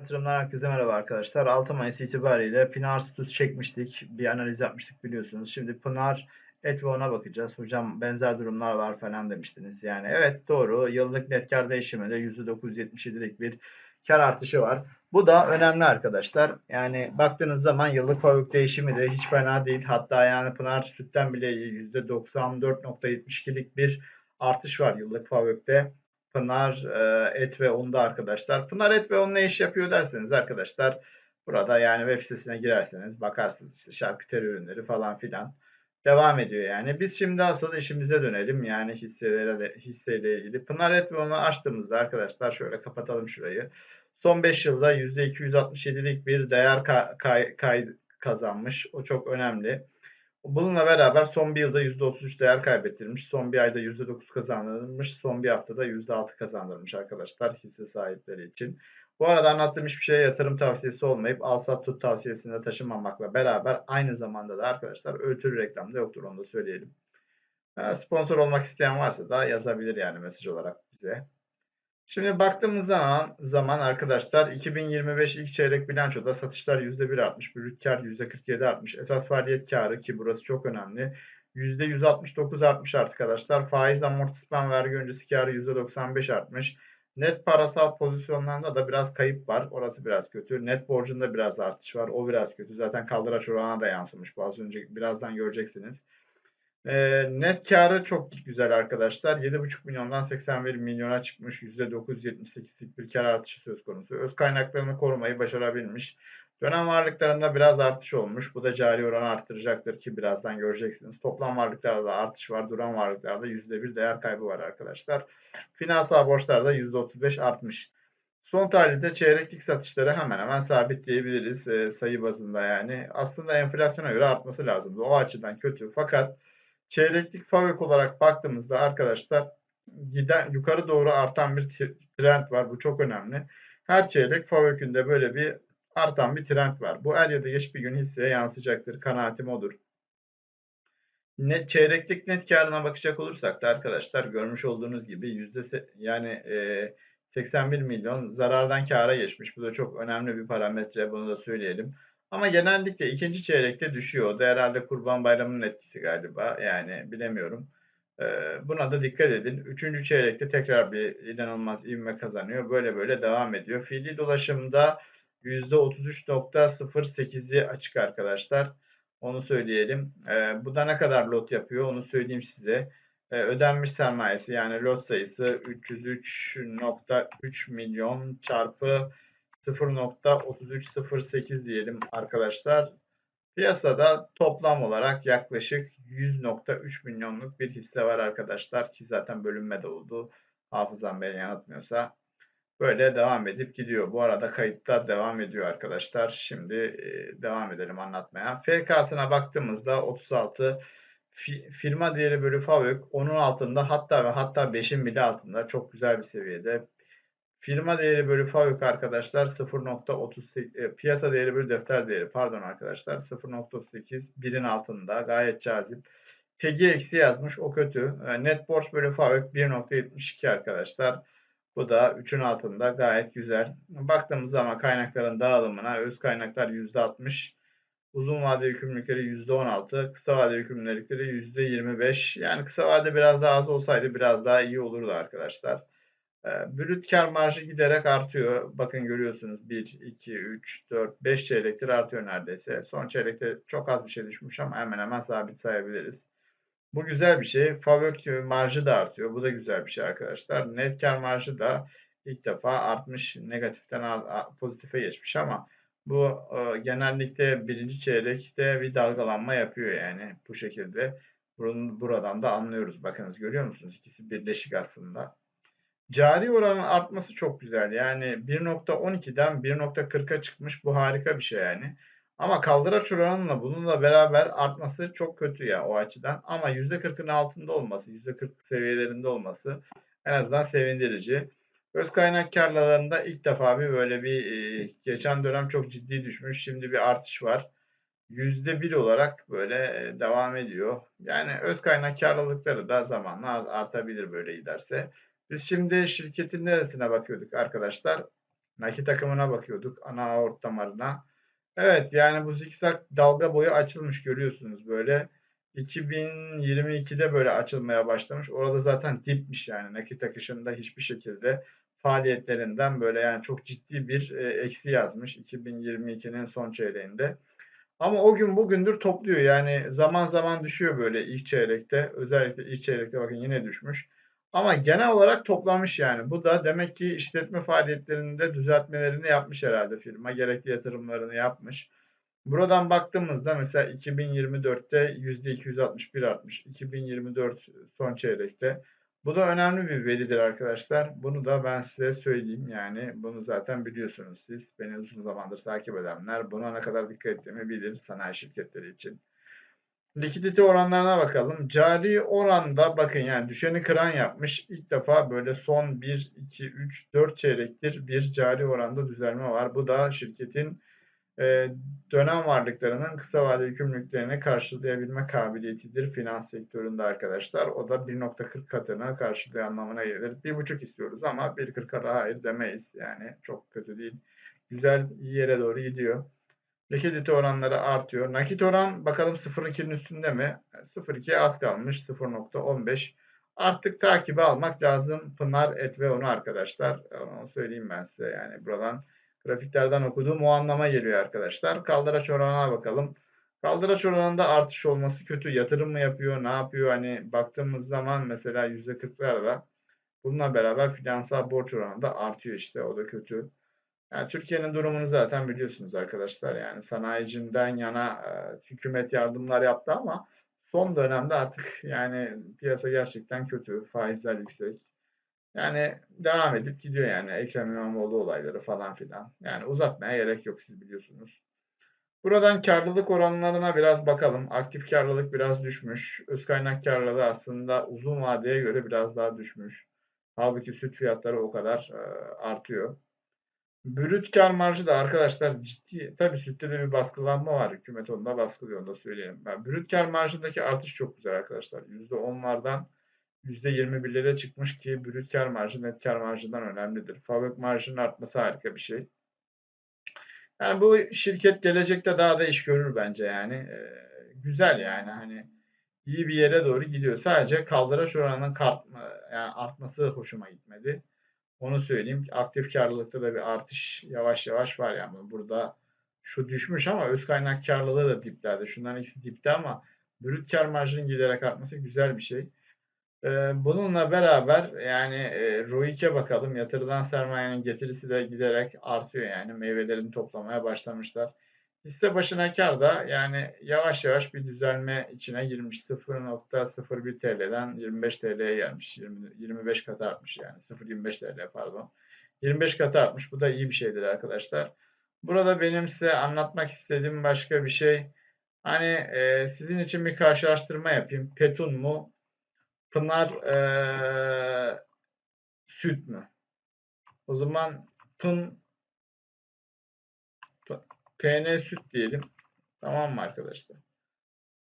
Yatırımlar herkese merhaba arkadaşlar. 6 Mayıs itibariyle Pınar Sütüs çekmiştik. Bir analiz yapmıştık biliyorsunuz. Şimdi Pınar et ve ona bakacağız. Hocam benzer durumlar var falan demiştiniz. Yani evet doğru. Yıllık net kar değişiminde %977'lik bir kar artışı var. Bu da önemli arkadaşlar. Yani baktığınız zaman yıllık fabrik değişimi de hiç fena değil. Hatta yani Pınar Süt'ten bile %94.72'lik bir artış var yıllık fabrikte. Pınar e, Et ve Un'da arkadaşlar. Pınar Et ve Un ne iş yapıyor derseniz arkadaşlar burada yani web sitesine girerseniz bakarsınız işte şarküteri ürünleri falan filan devam ediyor yani. Biz şimdi asıl işimize dönelim yani hisselere, hisseyle ilgili. Pınar Et ve Un'u açtığımızda arkadaşlar şöyle kapatalım şurayı. Son 5 yılda %267'lik bir değer ka kay kay kazanmış. O çok önemli. Bununla beraber son bir yılda %33 değer kaybettirmiş. Son bir ayda %9 kazandırılmış. Son bir haftada %6 kazandırmış arkadaşlar hisse sahipleri için. Bu arada anlattığım hiçbir şeye yatırım tavsiyesi olmayıp al sat tut tavsiyesinde taşınmamakla beraber aynı zamanda da arkadaşlar ölçülü reklamda yoktur onu da söyleyelim. Sponsor olmak isteyen varsa da yazabilir yani mesaj olarak bize. Şimdi baktığımız zaman, zaman arkadaşlar 2025 ilk çeyrek bilançoda satışlar %1 artmış, brüt kar %47 artmış. Esas faaliyet karı ki burası çok önemli. %169 artmış arkadaşlar. Faiz amortisman vergi öncesi karı %95 artmış. Net parasal pozisyonlarında da biraz kayıp var. Orası biraz kötü. Net borcunda biraz artış var. O biraz kötü. Zaten kaldıraç oranına da yansımış. Bu az önce birazdan göreceksiniz. E, net karı çok güzel arkadaşlar. 7,5 milyondan 81 milyona çıkmış. %978'lik bir kar artışı söz konusu. Öz kaynaklarını korumayı başarabilmiş. Dönem varlıklarında biraz artış olmuş. Bu da cari oranı arttıracaktır ki birazdan göreceksiniz. Toplam varlıklarda da artış var. Duran varlıklarda %1 değer kaybı var arkadaşlar. Finansal borçlarda %35 artmış. Son tahlilde çeyreklik satışları hemen hemen sabit diyebiliriz e, sayı bazında yani. Aslında enflasyona göre artması lazımdı. O açıdan kötü. Fakat çeyreklik fabrik olarak baktığımızda arkadaşlar giden yukarı doğru artan bir trend var. Bu çok önemli. Her çeyrek fabrikinde böyle bir artan bir trend var. Bu er ya da geç bir gün hisseye yansıyacaktır. Kanaatim odur. Net çeyreklik net karına bakacak olursak da arkadaşlar görmüş olduğunuz gibi yüzde yani e, 81 milyon zarardan kâra geçmiş. Bu da çok önemli bir parametre. Bunu da söyleyelim. Ama genellikle ikinci çeyrekte düşüyor. O da herhalde Kurban Bayramı'nın etkisi galiba. Yani bilemiyorum. Buna da dikkat edin. Üçüncü çeyrekte tekrar bir inanılmaz ivme kazanıyor. Böyle böyle devam ediyor. Fiili dolaşımda %33.08'i açık arkadaşlar. Onu söyleyelim. Bu da ne kadar lot yapıyor onu söyleyeyim size. Ödenmiş sermayesi yani lot sayısı 303.3 milyon çarpı 0.3308 diyelim arkadaşlar. Piyasada toplam olarak yaklaşık 100.3 milyonluk bir hisse var arkadaşlar ki zaten bölünme de oldu. Hafızam beni yanıltmıyorsa. Böyle devam edip gidiyor. Bu arada kayıtta devam ediyor arkadaşlar. Şimdi e, devam edelim anlatmaya. FK'sına baktığımızda 36 firma değeri bölü fabrik onun altında hatta ve hatta 5'in bile altında çok güzel bir seviyede. Firma değeri bölü fabrik arkadaşlar 0.38 e, piyasa değeri bölü defter değeri pardon arkadaşlar 0.8 birin altında gayet cazip. PG eksi yazmış o kötü. E, net borç bölü fabrik 1.72 arkadaşlar. Bu da 3'ün altında gayet güzel. Baktığımız zaman kaynakların dağılımına öz kaynaklar %60, uzun vade yükümlülükleri %16, kısa vade yükümlülükleri %25. Yani kısa vade biraz daha az olsaydı biraz daha iyi olurdu arkadaşlar. Ee, brüt kar marjı giderek artıyor. Bakın görüyorsunuz 1, 2, 3, 4, 5 çeyrektir artıyor neredeyse. Son çeyrekte çok az bir şey düşmüş ama hemen hemen sabit sayabiliriz. Bu güzel bir şey. Fabrik marjı da artıyor. Bu da güzel bir şey arkadaşlar. Net kar marjı da ilk defa artmış. Negatiften pozitife geçmiş ama bu e, genellikle birinci çeyrekte bir dalgalanma yapıyor yani bu şekilde. buradan da anlıyoruz. Bakınız görüyor musunuz? İkisi birleşik aslında. Cari oranın artması çok güzel. Yani 1.12'den 1.40'a çıkmış. Bu harika bir şey yani. Ama kaldıraç oranıyla bununla beraber artması çok kötü ya o açıdan. Ama %40'ın altında olması, %40 seviyelerinde olması en azından sevindirici. Öz kaynak karlarında ilk defa bir böyle bir e, geçen dönem çok ciddi düşmüş. Şimdi bir artış var. %1 olarak böyle e, devam ediyor. Yani öz kaynak karlılıkları da zamanla artabilir böyle giderse. Biz şimdi şirketin neresine bakıyorduk arkadaşlar? Nakit akımına bakıyorduk. Ana aort damarına. Evet yani bu zikzak dalga boyu açılmış görüyorsunuz böyle. 2022'de böyle açılmaya başlamış. Orada zaten dipmiş yani nakit akışında hiçbir şekilde faaliyetlerinden böyle yani çok ciddi bir e, eksi yazmış 2022'nin son çeyreğinde. Ama o gün bugündür topluyor yani zaman zaman düşüyor böyle ilk çeyrekte. Özellikle ilk çeyrekte bakın yine düşmüş. Ama genel olarak toplamış yani. Bu da demek ki işletme faaliyetlerinde düzeltmelerini yapmış herhalde firma. Gerekli yatırımlarını yapmış. Buradan baktığımızda mesela 2024'te %261 artmış. 2024 son çeyrekte. Bu da önemli bir veridir arkadaşlar. Bunu da ben size söyleyeyim. Yani bunu zaten biliyorsunuz siz. Beni uzun zamandır takip edenler buna ne kadar dikkat ettiğimi bilir sanayi şirketleri için. Likidite oranlarına bakalım. Cari oranda bakın yani düşeni kıran yapmış. İlk defa böyle son 1, 2, 3, 4 çeyrektir bir cari oranda düzelme var. Bu da şirketin e, dönem varlıklarının kısa vadeli yükümlülüklerini karşılayabilme kabiliyetidir finans sektöründe arkadaşlar. O da 1.40 katına karşılıyor anlamına gelir. 1.5 istiyoruz ama 1.40'a da hayır demeyiz. Yani çok kötü değil. Güzel yere doğru gidiyor. Likidite oranları artıyor. Nakit oran bakalım 0.2'nin üstünde mi? 0.2'ye az kalmış. 0.15. Artık takibi almak lazım. Pınar et ve onu arkadaşlar. Onu söyleyeyim ben size. Yani buradan grafiklerden okuduğum o anlama geliyor arkadaşlar. Kaldıraç oranına bakalım. Kaldıraç oranında artış olması kötü. Yatırım mı yapıyor? Ne yapıyor? Hani baktığımız zaman mesela %40'larda bununla beraber finansal borç oranı da artıyor işte. O da kötü. Yani Türkiye'nin durumunu zaten biliyorsunuz arkadaşlar. Yani sanayicinden yana e, hükümet yardımlar yaptı ama son dönemde artık yani piyasa gerçekten kötü. Faizler yüksek. Yani devam edip gidiyor yani Ekrem İmamoğlu olayları falan filan. Yani uzatmaya gerek yok siz biliyorsunuz. Buradan karlılık oranlarına biraz bakalım. Aktif karlılık biraz düşmüş. Öz kaynak karlılığı aslında uzun vadeye göre biraz daha düşmüş. Halbuki süt fiyatları o kadar e, artıyor. Brüt kar marjı da arkadaşlar ciddi, tabii sütte de bir baskılanma var. Hükümet onu da baskılıyor, onu da söyleyelim. Yani brüt kar marjındaki artış çok güzel arkadaşlar. %10'lardan %21'lere çıkmış ki brüt kar marjı net kar marjından önemlidir. Fabrik marjının artması harika bir şey. Yani bu şirket gelecekte daha da iş görür bence yani. Ee, güzel yani hani iyi bir yere doğru gidiyor. Sadece kaldıraç oranının kartma, yani artması hoşuma gitmedi. Onu söyleyeyim. Aktif karlılıkta da bir artış yavaş yavaş var yani. Burada şu düşmüş ama öz kaynak karlılığı da diplerde. Şunların ikisi dipte ama brüt kar marjının giderek artması güzel bir şey. Bununla beraber yani ROIC'e bakalım. Yatırılan sermayenin getirisi de giderek artıyor yani. Meyvelerini toplamaya başlamışlar. Hisse başına kar da yani yavaş yavaş bir düzelme içine girmiş. 0.01 TL'den 25 TL'ye gelmiş. 20, 25 kat artmış yani. 0.25 TL pardon. 25 kat artmış. Bu da iyi bir şeydir arkadaşlar. Burada benim size anlatmak istediğim başka bir şey. Hani e, sizin için bir karşılaştırma yapayım. Petun mu? Pınar e, süt mü? O zaman Pın PN süt diyelim. Tamam mı arkadaşlar?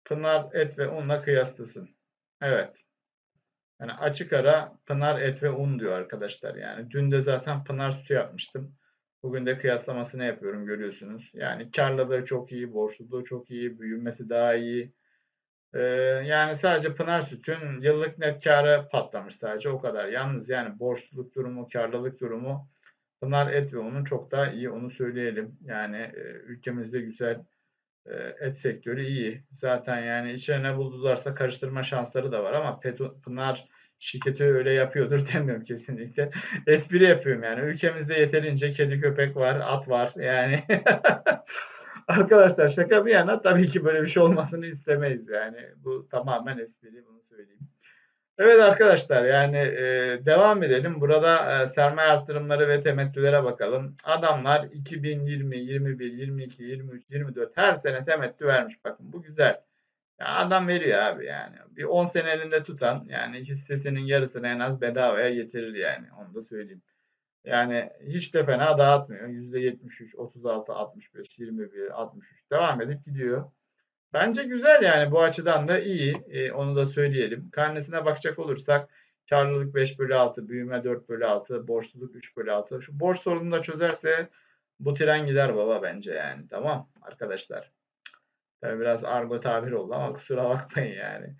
Pınar et ve unla kıyaslasın. Evet. Yani açık ara Pınar et ve un diyor arkadaşlar. Yani dün de zaten Pınar sütü yapmıştım. Bugün de kıyaslamasını yapıyorum görüyorsunuz. Yani karlılığı çok iyi, borçluluğu çok iyi, büyümesi daha iyi. Ee, yani sadece Pınar Süt'ün yıllık net karı patlamış sadece o kadar. Yalnız yani borçluluk durumu, karlılık durumu Pınar Et ve onun çok daha iyi onu söyleyelim. Yani e, ülkemizde güzel e, et sektörü iyi. Zaten yani içine buldularsa karıştırma şansları da var ama Petu, Pınar şirketi öyle yapıyordur demiyorum kesinlikle. Espri yapıyorum yani. Ülkemizde yeterince kedi köpek var, at var yani. Arkadaşlar şaka bir yana tabii ki böyle bir şey olmasını istemeyiz yani. Bu tamamen espri bunu söyleyeyim. Evet arkadaşlar yani e, devam edelim. Burada e, sermaye arttırımları ve temettülere bakalım. Adamlar 2020, 21, 22, 23, 24 her sene temettü vermiş. Bakın bu güzel. Ya adam veriyor abi yani. Bir 10 sene elinde tutan yani hissesinin yarısını en az bedavaya getirir yani. Onu da söyleyeyim. Yani hiç de fena dağıtmıyor. %73, 36, 65, 21, 63 devam edip gidiyor. Bence güzel yani bu açıdan da iyi. E, onu da söyleyelim. Karnesine bakacak olursak Karlılık 5 bölü 6, büyüme 4 bölü 6, borçluluk 3 bölü 6. Şu borç sorununu da çözerse bu tren gider baba bence yani. Tamam arkadaşlar. Tabii biraz argo tabir oldu ama kusura bakmayın yani.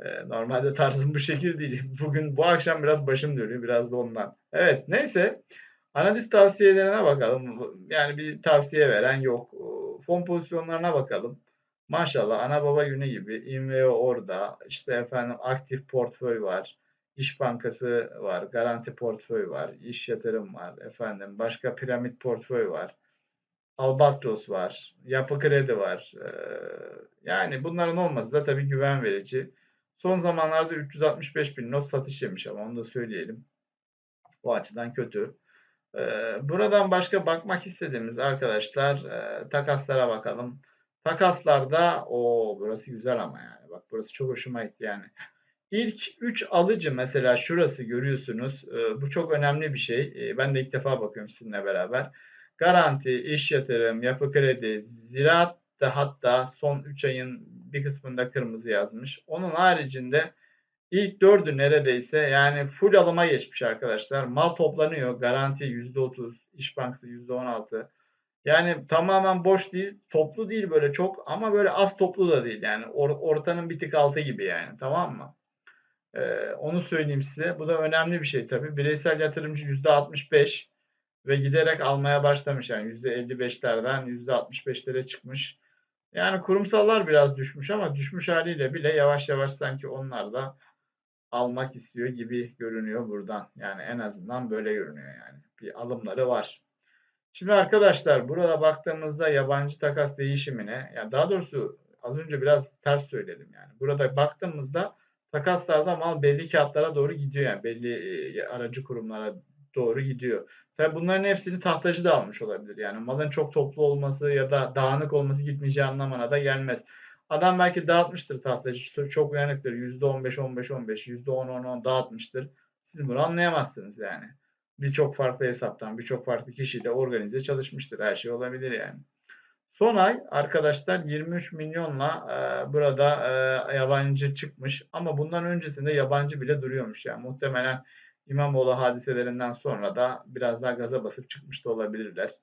Ee, normalde tarzım bu şekil değil. Bugün bu akşam biraz başım dönüyor. Biraz da ondan. Evet neyse. Analiz tavsiyelerine bakalım. Yani bir tavsiye veren yok. Fon pozisyonlarına bakalım. Maşallah ana baba günü gibi IMVO orada. İşte efendim aktif portföy var. İş Bankası var, garanti portföy var, iş yatırım var, efendim başka piramit portföy var. Albatros var, yapı kredi var. Ee, yani bunların olması da tabii güven verici. Son zamanlarda 365 bin not satış yemiş ama onu da söyleyelim. Bu açıdan kötü. Ee, buradan başka bakmak istediğimiz arkadaşlar e, takaslara bakalım. Takaslarda o burası güzel ama yani bak burası çok hoşuma gitti yani. İlk 3 alıcı mesela şurası görüyorsunuz. Ee, bu çok önemli bir şey. Ee, ben de ilk defa bakıyorum sizinle beraber. Garanti, iş yatırım, yapı kredi, ziraat da hatta son 3 ayın bir kısmında kırmızı yazmış. Onun haricinde ilk dördü neredeyse yani full alıma geçmiş arkadaşlar. Mal toplanıyor. Garanti %30, İş Bankası %16. Yani tamamen boş değil, toplu değil böyle çok ama böyle az toplu da değil yani or, ortanın bir tık altı gibi yani tamam mı? Ee, onu söyleyeyim size. Bu da önemli bir şey tabii. Bireysel yatırımcı %65 ve giderek almaya başlamış yani %55'lerden %65'lere çıkmış. Yani kurumsallar biraz düşmüş ama düşmüş haliyle bile yavaş yavaş sanki onlar da almak istiyor gibi görünüyor buradan. Yani en azından böyle görünüyor yani. Bir alımları var. Şimdi arkadaşlar burada baktığımızda yabancı takas değişimine, yani daha doğrusu az önce biraz ters söyledim yani. Burada baktığımızda takaslarda mal belli kağıtlara doğru gidiyor yani belli e, aracı kurumlara doğru gidiyor. Tabi bunların hepsini tahtacı da almış olabilir. Yani malın çok toplu olması ya da dağınık olması gitmeyeceği anlamına da gelmez. Adam belki dağıtmıştır tahtacı. Çok uyanıktır. %15, 15, 15, %10, 10, 10 dağıtmıştır. Siz bunu anlayamazsınız yani. Birçok farklı hesaptan, birçok farklı kişiyle organize çalışmıştır. Her şey olabilir yani. Son ay arkadaşlar 23 milyonla e, burada e, yabancı çıkmış ama bundan öncesinde yabancı bile duruyormuş yani muhtemelen İmamoğlu hadiselerinden sonra da biraz daha gaza basıp çıkmış da olabilirler.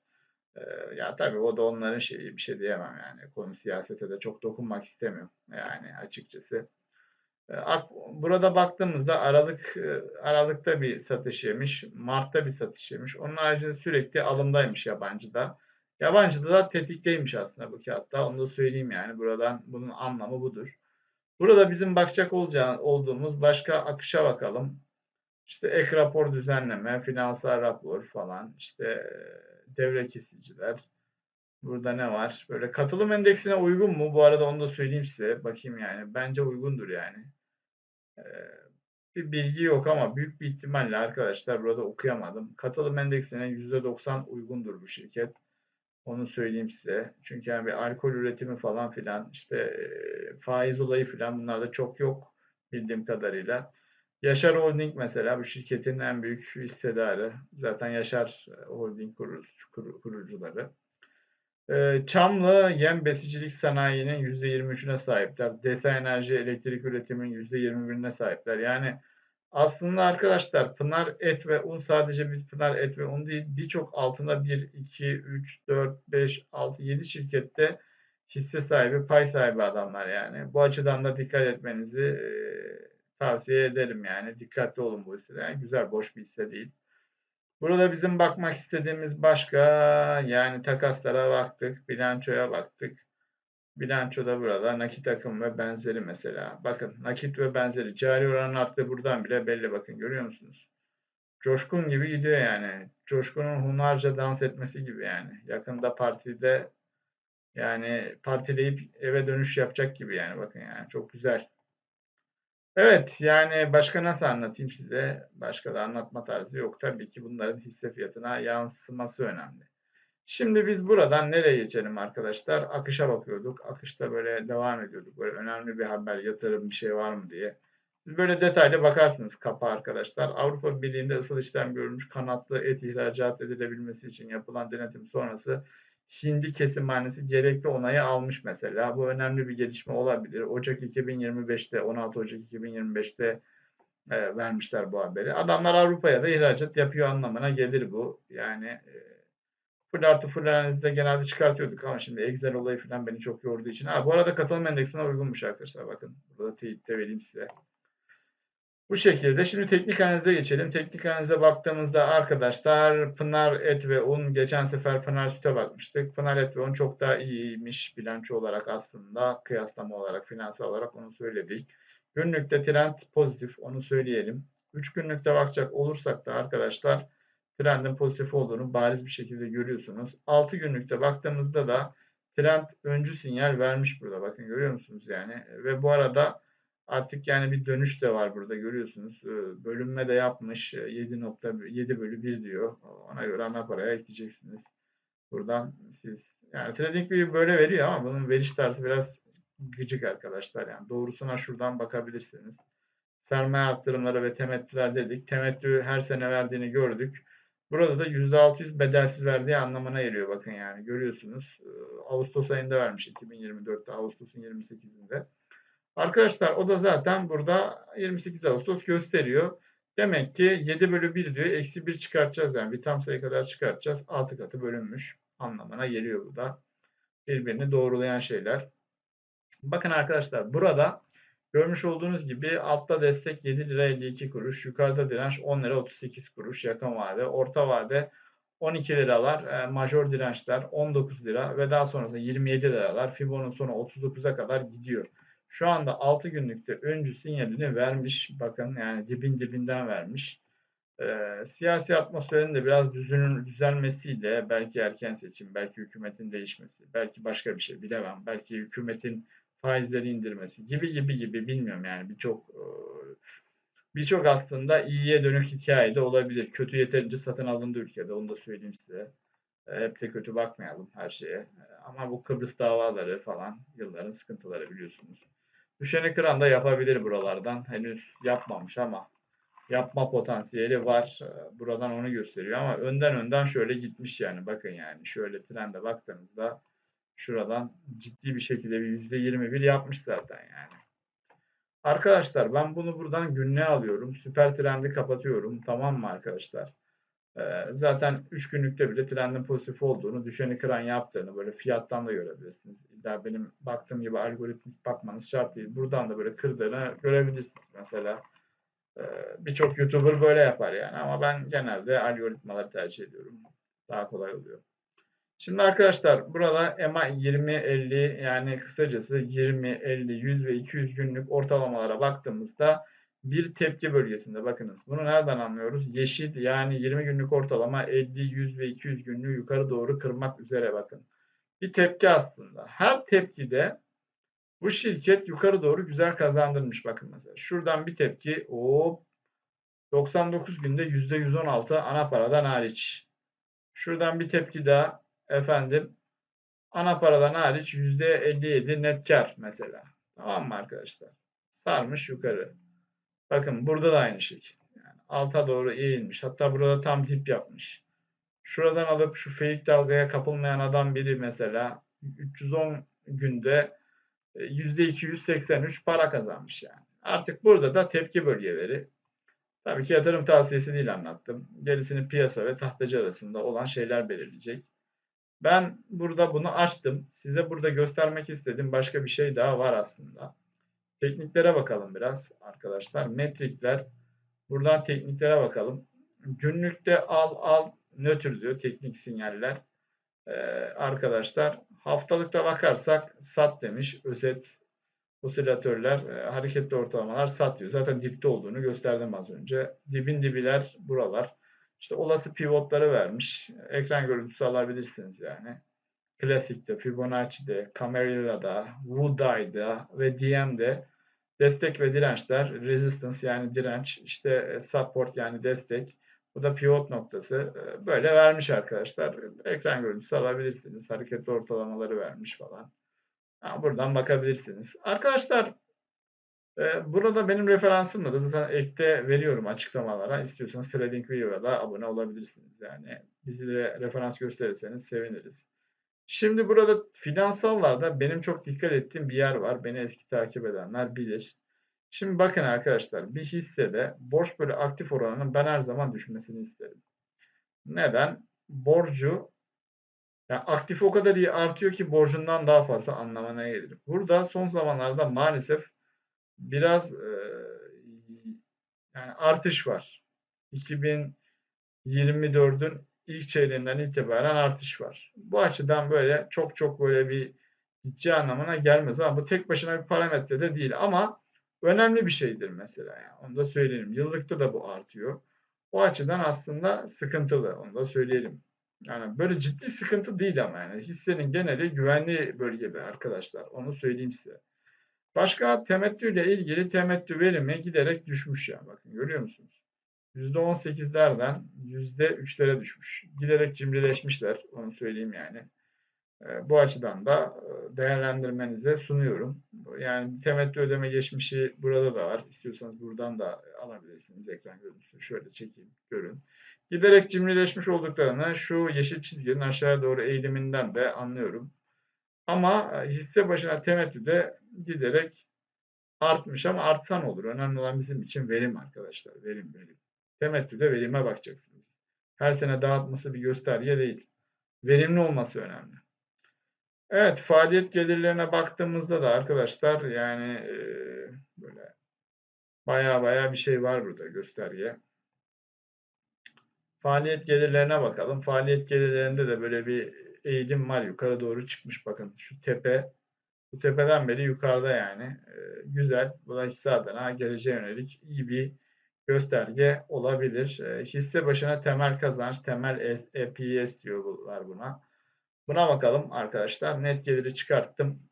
E, ya tabii o da onların şeyi bir şey diyemem yani konu siyasete de çok dokunmak istemiyorum yani açıkçası. E, burada baktığımızda Aralık e, Aralık'ta bir satış yemiş, Mart'ta bir satış yemiş. Onun haricinde sürekli alımdaymış yabancı da. Yabancıda da tetikteymiş aslında bu kağıtta. Onu da söyleyeyim yani. Buradan bunun anlamı budur. Burada bizim bakacak olacağı, olduğumuz başka akışa bakalım. İşte ek rapor düzenleme, finansal rapor falan, işte devre kesiciler. Burada ne var? Böyle katılım endeksine uygun mu? Bu arada onu da söyleyeyim size. Bakayım yani. Bence uygundur yani. Bir bilgi yok ama büyük bir ihtimalle arkadaşlar burada okuyamadım. Katılım endeksine %90 uygundur bu şirket. Onu söyleyeyim size. Çünkü yani bir alkol üretimi falan filan işte faiz olayı filan bunlarda çok yok bildiğim kadarıyla. Yaşar Holding mesela bu şirketin en büyük hissedarı. Zaten Yaşar Holding kurucuları. Çamlı yem besicilik sanayinin %23'üne sahipler. Desa Enerji elektrik üretiminin %21'ine sahipler. Yani aslında arkadaşlar Pınar Et ve Un sadece bir Pınar Et ve Un değil birçok altında 1, 2, 3, 4, 5, 6, 7 şirkette hisse sahibi, pay sahibi adamlar yani. Bu açıdan da dikkat etmenizi e, tavsiye ederim yani. Dikkatli olun bu hissede. Yani güzel, boş bir hisse değil. Burada bizim bakmak istediğimiz başka yani takaslara baktık, bilançoya baktık. Bilanço da burada nakit akım ve benzeri mesela. Bakın nakit ve benzeri cari oranın arttığı buradan bile belli bakın görüyor musunuz? Coşkun gibi gidiyor yani. Coşkun'un hunharca dans etmesi gibi yani. Yakında partide yani partileyip eve dönüş yapacak gibi yani bakın yani çok güzel. Evet yani başka nasıl anlatayım size? Başka da anlatma tarzı yok. Tabii ki bunların hisse fiyatına yansıması önemli. Şimdi biz buradan nereye geçelim arkadaşlar? Akışa bakıyorduk. Akışta böyle devam ediyorduk. Böyle önemli bir haber, yatırım bir şey var mı diye. Siz böyle detaylı bakarsınız kapa arkadaşlar. Avrupa Birliği'nde ısıl işlem görülmüş kanatlı et ihracat edilebilmesi için yapılan denetim sonrası hindi kesimhanesi gerekli onayı almış mesela. Bu önemli bir gelişme olabilir. Ocak 2025'te 16 Ocak 2025'te e, vermişler bu haberi. Adamlar Avrupa'ya da ihracat yapıyor anlamına gelir bu. Yani e, full artı full analizde genelde çıkartıyorduk ama şimdi Excel olayı falan beni çok yorduğu için. Ha, bu arada katılım endeksine uygunmuş arkadaşlar bakın. Burada teyit de vereyim size. Bu şekilde. Şimdi teknik analize geçelim. Teknik analize baktığımızda arkadaşlar Pınar Et ve Un geçen sefer Pınar Süt'e bakmıştık. Pınar Et ve Un çok daha iyiymiş bilanço olarak aslında kıyaslama olarak finansal olarak onu söyledik. Günlükte trend pozitif onu söyleyelim. 3 günlükte bakacak olursak da arkadaşlar trendin pozitif olduğunu bariz bir şekilde görüyorsunuz. 6 günlükte baktığımızda da trend öncü sinyal vermiş burada. Bakın görüyor musunuz yani? Ve bu arada Artık yani bir dönüş de var burada görüyorsunuz. Ee, bölünme de yapmış. 7.7 ee, bölü 1 diyor. Ona göre ana paraya ekleyeceksiniz. Buradan siz yani trading bir böyle veriyor ama bunun veriş tarzı biraz gıcık arkadaşlar. Yani doğrusuna şuradan bakabilirsiniz. Sermaye arttırımları ve temettüler dedik. Temettü her sene verdiğini gördük. Burada da %600 bedelsiz verdiği anlamına geliyor bakın yani görüyorsunuz. Ee, Ağustos ayında vermiş 2024'te Ağustos'un 28'inde. Arkadaşlar o da zaten burada 28 Ağustos gösteriyor. Demek ki 7 bölü 1 diyor. Eksi 1 çıkartacağız yani. Bir tam sayı kadar çıkartacağız. 6 katı bölünmüş anlamına geliyor bu da. Birbirini doğrulayan şeyler. Bakın arkadaşlar burada görmüş olduğunuz gibi altta destek 7 lira 52 kuruş. Yukarıda direnç 10 lira 38 kuruş yakın vade. Orta vade 12 liralar, e, major dirençler 19 lira ve daha sonrasında 27 liralar. Fibon'un sonu 39'a kadar gidiyor. Şu anda 6 günlükte öncü sinyalini vermiş. Bakın yani dibin dibinden vermiş. Ee, siyasi atmosferin de biraz düzünün düzelmesiyle belki erken seçim, belki hükümetin değişmesi, belki başka bir şey bilemem. Belki hükümetin faizleri indirmesi gibi gibi gibi bilmiyorum yani birçok e, birçok aslında iyiye dönük hikaye de olabilir. Kötü yeterince satın alındı ülkede onu da söyleyeyim size. E, hep de kötü bakmayalım her şeye. E, ama bu Kıbrıs davaları falan yılların sıkıntıları biliyorsunuz. Düşeni kıran da yapabilir buralardan. Henüz yapmamış ama yapma potansiyeli var. Ee, buradan onu gösteriyor ama önden önden şöyle gitmiş yani. Bakın yani şöyle trende baktığınızda şuradan ciddi bir şekilde bir %21 yapmış zaten yani. Arkadaşlar ben bunu buradan günlüğe alıyorum. Süper trendi kapatıyorum. Tamam mı arkadaşlar? Ee, zaten 3 günlükte bile trendin pozitif olduğunu, düşeni kıran yaptığını böyle fiyattan da görebilirsiniz. İlla benim baktığım gibi algoritmik bakmanız şart değil. Buradan da böyle kırdığını görebilirsiniz mesela. Ee, birçok YouTuber böyle yapar yani ama ben genelde algoritmaları tercih ediyorum. Daha kolay oluyor. Şimdi arkadaşlar burada EMA 20-50 yani kısacası 20, 50, 100 ve 200 günlük ortalamalara baktığımızda bir tepki bölgesinde bakınız. Bunu nereden anlıyoruz? Yeşil yani 20 günlük ortalama 50, 100 ve 200 günlüğü yukarı doğru kırmak üzere bakın. Bir tepki aslında. Her tepkide bu şirket yukarı doğru güzel kazandırmış bakın mesela. Şuradan bir tepki o 99 günde %116 ana paradan hariç. Şuradan bir tepki daha efendim ana paradan hariç %57 net kar mesela. Tamam mı arkadaşlar? Sarmış yukarı. Bakın burada da aynı şey. Yani alta doğru eğilmiş. Hatta burada tam dip yapmış. Şuradan alıp şu fake dalgaya kapılmayan adam biri mesela 310 günde %283 e, para kazanmış yani. Artık burada da tepki bölgeleri. Tabii ki yatırım tavsiyesi değil anlattım. Gerisini piyasa ve tahtacı arasında olan şeyler belirleyecek. Ben burada bunu açtım. Size burada göstermek istediğim başka bir şey daha var aslında. Tekniklere bakalım biraz arkadaşlar. Metrikler. Buradan tekniklere bakalım. Günlükte al al nötr diyor teknik sinyaller. Ee, arkadaşlar haftalıkta bakarsak sat demiş. Özet osilatörler, e, hareketli ortalamalar sat diyor. Zaten dipte olduğunu gösterdim az önce. Dibin dibiler buralar. İşte olası pivotları vermiş. Ekran görüntüsü alabilirsiniz yani. Klasik'te, Fibonacci'de, Camarilla'da, Wood'da ve DM'de destek ve dirençler, resistance yani direnç, işte e, support yani destek, bu da pivot noktası. E, böyle vermiş arkadaşlar. Ekran görüntüsü alabilirsiniz. Hareketli ortalamaları vermiş falan. buradan bakabilirsiniz. Arkadaşlar e, burada benim referansım da zaten ekte veriyorum açıklamalara. İstiyorsanız TradingView'a da abone olabilirsiniz. Yani bizi de referans gösterirseniz seviniriz. Şimdi burada finansallarda benim çok dikkat ettiğim bir yer var. Beni eski takip edenler bilir. Şimdi bakın arkadaşlar bir hissede borç bölü aktif oranının ben her zaman düşmesini isterim. Neden? Borcu yani aktif o kadar iyi artıyor ki borcundan daha fazla anlamına gelir. Burada son zamanlarda maalesef biraz e, yani artış var. 2024'ün ilk çeyreğinden itibaren artış var. Bu açıdan böyle çok çok böyle bir ciddi anlamına gelmez ama bu tek başına bir parametre de değil ama önemli bir şeydir mesela yani. Onu da söyleyelim. Yıllıkta da bu artıyor. O açıdan aslında sıkıntılı. Onu da söyleyelim. Yani böyle ciddi sıkıntı değil ama yani hissenin geneli güvenli bölgede arkadaşlar. Onu söyleyeyim size. Başka temettü ile ilgili temettü verimi giderek düşmüş ya. Bakın görüyor musunuz? %18'lerden %3'lere düşmüş. Giderek cimrileşmişler. Onu söyleyeyim yani. Bu açıdan da değerlendirmenize sunuyorum. Yani temettü ödeme geçmişi burada da var. İstiyorsanız buradan da alabilirsiniz ekran görüntüsü. Şöyle çekeyim, görün. Giderek cimrileşmiş olduklarını şu yeşil çizginin aşağıya doğru eğiliminden de anlıyorum. Ama hisse başına temettü de giderek artmış ama artsan olur. Önemli olan bizim için verim arkadaşlar. Verim, verim. Temettüde verime bakacaksınız. Her sene dağıtması bir gösterge değil. Verimli olması önemli. Evet, faaliyet gelirlerine baktığımızda da arkadaşlar yani e, böyle baya baya bir şey var burada gösterge. Faaliyet gelirlerine bakalım. Faaliyet gelirlerinde de böyle bir eğilim var. Yukarı doğru çıkmış bakın. Şu tepe bu tepeden beri yukarıda yani. E, güzel. Bu da hisse adına geleceğe yönelik iyi bir gösterge olabilir. E, hisse başına temel kazanç, temel EPS diyorlar buna. Buna bakalım arkadaşlar. Net geliri çıkarttım.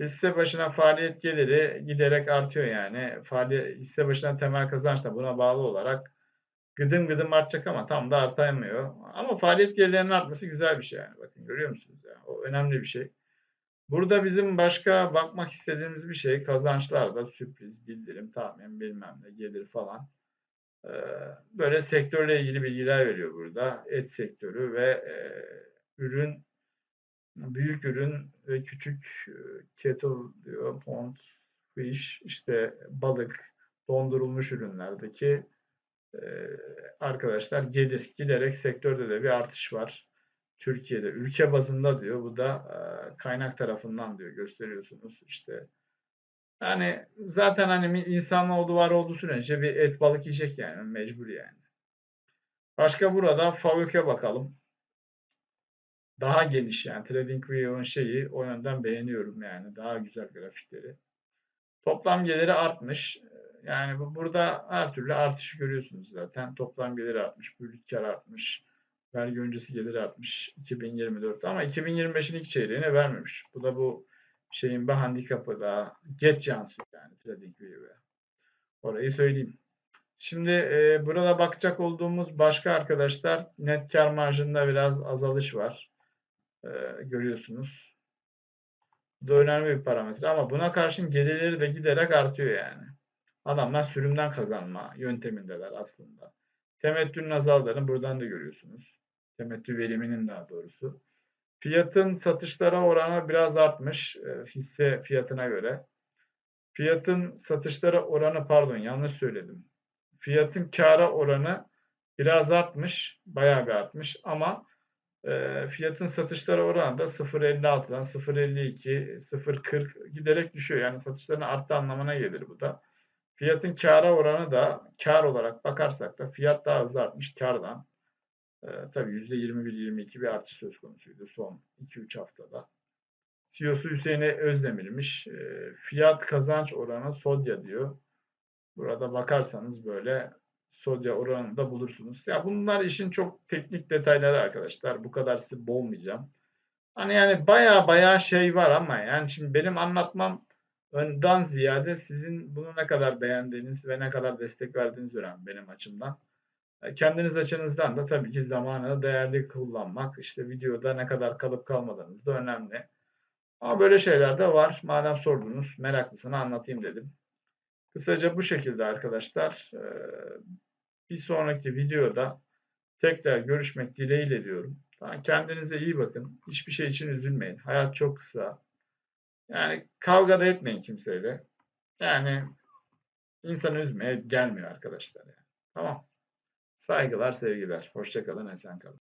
Hisse başına faaliyet geliri giderek artıyor yani. Faaliyet, hisse başına temel kazanç da buna bağlı olarak gıdım gıdım artacak ama tam da artamıyor. Ama faaliyet gelirlerinin artması güzel bir şey yani. Bakın görüyor musunuz? Yani? O önemli bir şey. Burada bizim başka bakmak istediğimiz bir şey kazançlarda sürpriz, bildirim, tahmin, bilmem ne, gelir falan. Ee, böyle sektörle ilgili bilgiler veriyor burada. Et sektörü ve e, ürün büyük ürün ve küçük e, kettle diyor, pond, fish, işte balık, dondurulmuş ürünlerdeki e, arkadaşlar gelir. Giderek sektörde de bir artış var. Türkiye'de ülke bazında diyor. Bu da kaynak tarafından diyor gösteriyorsunuz. işte yani zaten hani insan olduğu var olduğu sürece bir et balık yiyecek yani mecbur yani. Başka burada Favök'e bakalım daha geniş yani TradingView'un şeyi o yönden beğeniyorum yani daha güzel grafikleri. Toplam geliri artmış. Yani bu, burada her türlü artışı görüyorsunuz zaten. Toplam geliri artmış, kar artmış, vergi öncesi geliri artmış 2024'te ama 2025'in ilk çeyreğine vermemiş. Bu da bu şeyin bir handikapı daha geç yansıyor yani TradingView'e. Orayı söyleyeyim. Şimdi e, burada bakacak olduğumuz başka arkadaşlar net kar marjında biraz azalış var e, görüyorsunuz. Bu da önemli bir parametre ama buna karşın gelirleri de giderek artıyor yani. Adamlar sürümden kazanma yöntemindeler aslında. Temettünün azaldığını buradan da görüyorsunuz. Temettü veriminin daha doğrusu. Fiyatın satışlara oranı biraz artmış e, hisse fiyatına göre. Fiyatın satışlara oranı pardon yanlış söyledim. Fiyatın kara oranı biraz artmış, bayağı bir artmış ama e, fiyatın satışlara oranı da 0.56'dan 0.52, 0.40 giderek düşüyor. Yani satışların arttı anlamına gelir bu da. Fiyatın kara oranı da kar olarak bakarsak da fiyat daha hızlı artmış kardan. E, tabii %21-22 bir artış söz konusuydu son 2-3 haftada. CEO'su Hüseyin Özdemir'miş. E, fiyat kazanç oranı Sodya diyor. Burada bakarsanız böyle sodya oranında bulursunuz. Ya bunlar işin çok teknik detayları arkadaşlar. Bu kadar size boğmayacağım. Hani yani baya baya şey var ama yani şimdi benim anlatmam önden ziyade sizin bunu ne kadar beğendiğiniz ve ne kadar destek verdiğiniz önemli benim açımdan. E, kendiniz açınızdan da tabii ki zamanı değerli kullanmak, işte videoda ne kadar kalıp kalmadığınız da önemli. Ama böyle şeyler de var. Madem sordunuz, meraklısını anlatayım dedim. Kısaca bu şekilde arkadaşlar. E, bir sonraki videoda tekrar görüşmek dileğiyle diyorum. Kendinize iyi bakın. Hiçbir şey için üzülmeyin. Hayat çok kısa. Yani kavga da etmeyin kimseyle. Yani insanı üzmeye gelmiyor arkadaşlar. Yani. Tamam. Saygılar, sevgiler. Hoşça kalın, esen kalın.